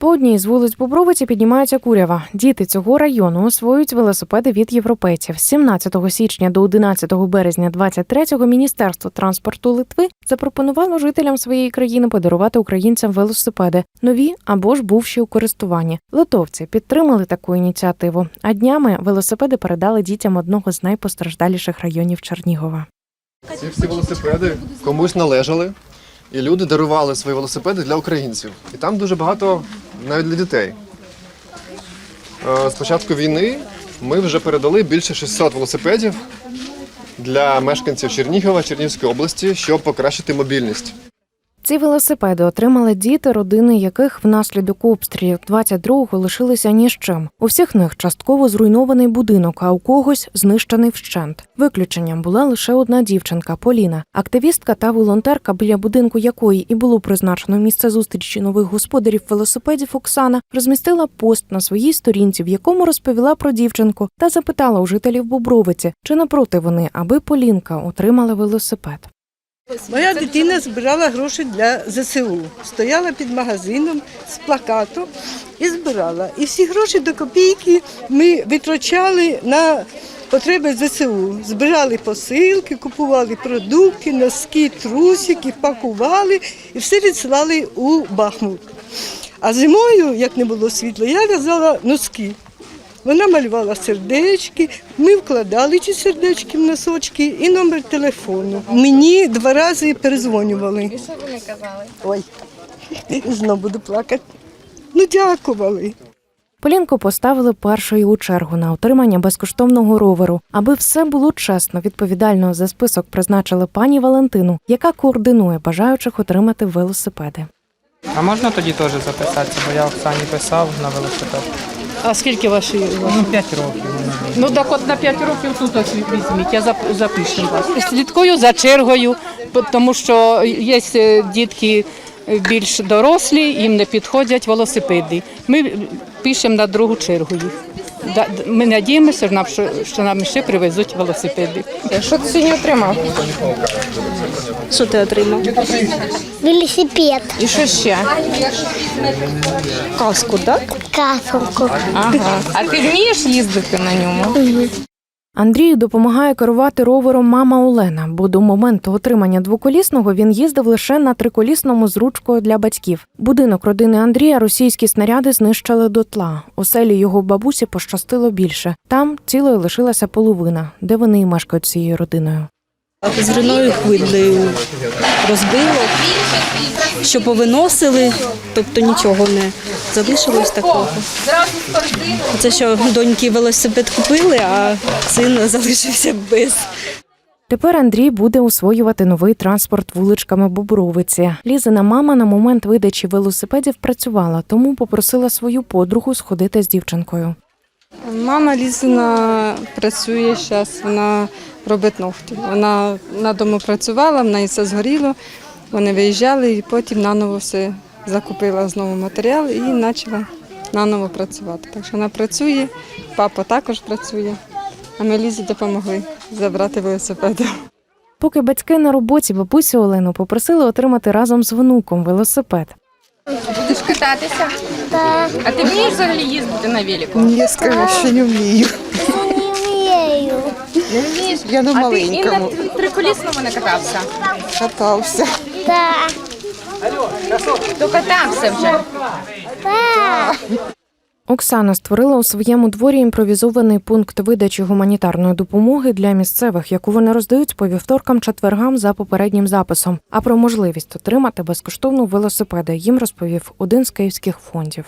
По одній з вулиць Бобровиці піднімається курява. Діти цього району освоюють велосипеди від європейців. З 17 січня до 11 березня 23-го Міністерство транспорту Литви запропонувало жителям своєї країни подарувати українцям велосипеди нові або ж бувші у користуванні. Литовці підтримали таку ініціативу. А днями велосипеди передали дітям одного з найпостраждаліших районів Чернігова. Ці всі велосипеди комусь належали, і люди дарували свої велосипеди для українців. І там дуже багато навіть для дітей. Е, З початку війни ми вже передали більше 600 велосипедів для мешканців Чернігова, Чернігівської області, щоб покращити мобільність. Ці велосипеди отримали діти, родини яких внаслідок обстрілів 22-го лишилися ні з чим. У всіх них частково зруйнований будинок, а у когось знищений вщент. Виключенням була лише одна дівчинка Поліна, активістка та волонтерка, біля будинку якої і було призначено місце зустрічі нових господарів велосипедів Оксана, розмістила пост на своїй сторінці, в якому розповіла про дівчинку та запитала у жителів Бобровиці, чи не проти вони, аби Полінка отримала велосипед. Моя дитина збирала гроші для ЗСУ. Стояла під магазином з плакатом і збирала. І всі гроші до копійки ми витрачали на потреби ЗСУ. Збирали посилки, купували продукти, носки, трусики, пакували і все відсилали у Бахмут. А зимою, як не було світла, я в'язала носки. Вона малювала сердечки, ми вкладали ці сердечки в носочки і номер телефону. Мені два рази перезвонювали. І що вони казали? Ой, знову буду плакати. Ну, дякували. Полінку поставили першою у чергу на отримання безкоштовного роверу. Аби все було чесно, відповідально за список призначили пані Валентину, яка координує бажаючих отримати велосипеди. А можна тоді теж записатися, бо я Оксані писав на велосипед. А скільки ваші? Ну, 5 років. Ну так от на 5 років тут ось візьміть, я запишу вас. Слідкую за чергою, тому що є е, дітки більш дорослі, їм не підходять велосипеди. Ми пишемо на другу чергу їх. Ми надіємося, що нам- що, що нам ще привезуть велосипеди. Що ти сьогодні отримав? Що ти отримав? Велосипед, І що ще? Каску, так? каску. Ага. А ти вмієш їздити на ньому? Андрію допомагає керувати ровером мама Олена, бо до моменту отримання двоколісного він їздив лише на триколісному з ручкою для батьків. Будинок родини Андрія російські снаряди знищили дотла. Оселі його бабусі пощастило більше. Там цілою лишилася половина, де вони і мешкають цією родиною. Зриною хвилею розбило, що повиносили, тобто нічого не залишилось такого. Це що доньки велосипед купили, а син залишився без. Тепер Андрій буде освоювати новий транспорт вуличками Бобровиці. Лізина мама на момент видачі велосипедів працювала, тому попросила свою подругу сходити з дівчинкою. Мама Лізина працює зараз, вона робить ногті. Вона на дому працювала, в неї все згоріло. Вони виїжджали і потім наново все закупила знову матеріал і почала наново працювати. Так що вона працює, папа також працює, а ми Лізі допомогли забрати велосипед. Поки батьки на роботі бабусю Олену попросили отримати разом з внуком велосипед. Будеш кататися? Так, А ти вмієш взагалі їздити на велику? Я скажу, що не вмію. не вмію. Не вмієш? Я на А ти і на триколісному не катався? катався. Так, То катався вже. Оксана створила у своєму дворі імпровізований пункт видачі гуманітарної допомоги для місцевих, яку вони роздають по вівторкам четвергам за попереднім записом. А про можливість отримати безкоштовну велосипеди їм розповів один з київських фондів.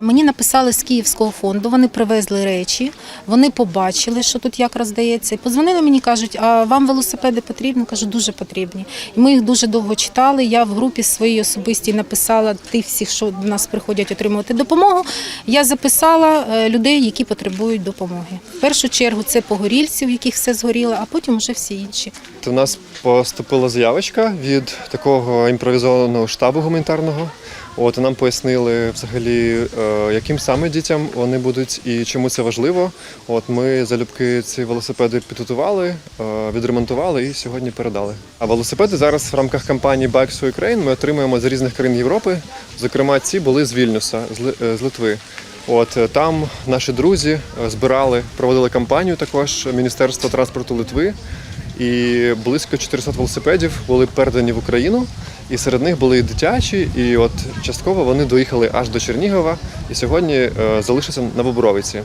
Мені написали з Київського фонду, вони привезли речі, вони побачили, що тут як роздається. Позвонили мені, кажуть, а вам велосипеди потрібні? Кажу, дуже потрібні. Ми їх дуже довго читали. Я в групі своїй особистій написала тих всіх, що до нас приходять отримувати допомогу. Я записала е, людей, які потребують допомоги. В першу чергу це погорільців, у яких все згоріло, а потім вже всі інші. В нас поступила заявочка від такого імпровізованого штабу гуманітарного От нам пояснили взагалі, е, яким саме дітям вони будуть і чому це важливо. От ми залюбки ці велосипеди підготували, е, відремонтували і сьогодні передали. А велосипеди зараз в рамках кампанії Bikes for Ukraine ми отримуємо з різних країн Європи. Зокрема, ці були з Вільнюса, з е, Литви. От там наші друзі збирали, проводили кампанію також Міністерства транспорту Литви. І близько 400 велосипедів були передані в Україну. І серед них були дитячі, і от частково вони доїхали аж до Чернігова і сьогодні е, залишаться на Бобровиці.